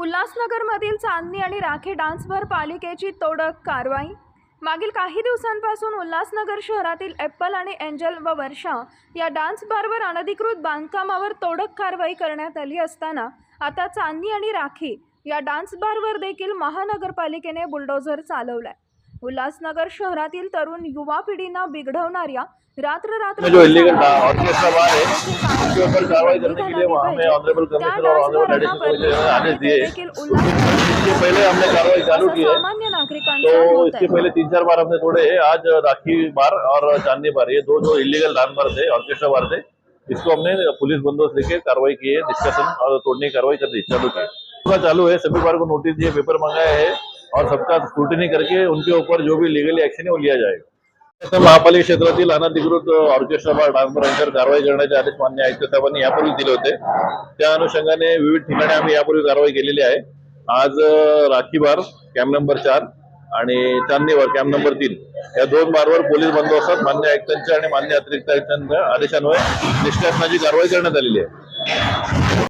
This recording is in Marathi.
उल्हासनगरमधील चांदणी आणि राखी डान्सवर पालिकेची तोडक कारवाई. मागील काही दिवसांपासून उल्हासनगर शहरातील ॲपल आणि एंजल व वर्षा या डान्स बारवर अनधिकृत बांधकामावर तोडक कारवाई करण्यात आली असताना आता चांदणी आणि राखी या डान्स बारवर देखील महानगरपालिकेने बुलडोझर चालवलाय. उल्हासनगर शहरातील तरुण युवा पिढींना बिघडवणाऱ्या रात्र रात्र जो इलीगल ऑर्केस्ट्रा है उसके ऊपर कार्रवाई करने के लिए वहाँ ऑनरेबल कमिश्नर और ऑनरेबल एडिशनल कमिश्नर आदेश दिए इसके पहले हमने कार्रवाई चालू की है तो इसके पहले तीन चार बार हमने हैं आज राखी बार और चांदनी बार ये दो जो इलीगल डांस बार थे ऑर्केस्ट्रा बार थे इसको हमने पुलिस बंदोबस्त लेके कार्रवाई की है डिस्कशन और तोड़ने की कार्रवाई कर दी चालू की पूरा चालू है सभी बार को नोटिस दिए पेपर मंगाए है और सबका स्क्रुटनी करके उनके ऊपर जो भी लीगली एक्शन है वो लिया जाएगा। महापालिका क्षेत्रातील अनधिकृत ऑर्केस्ट्रा बार यांच्यावर कारवाई करण्याचे आदेश मान्य आयुक्त साहेबांनी यापूर्वी दिले होते. त्या अनुषंगाने विविध ठिकाणी आम्ही यापूर्वी कारवाई केलेली आहे. आज राखी बार कॅम्प नंबर चार आणि चांदणी बार कॅम्प नंबर तीन या दोन बारवर पोलीस बंदोबस्तात मान्य आयुक्तांच्या आणि मान्य अतिरिक्त आयुक्तांच्या आदेशान्वये निष्कासनाची कारवाई करण्यात आलेली आहे.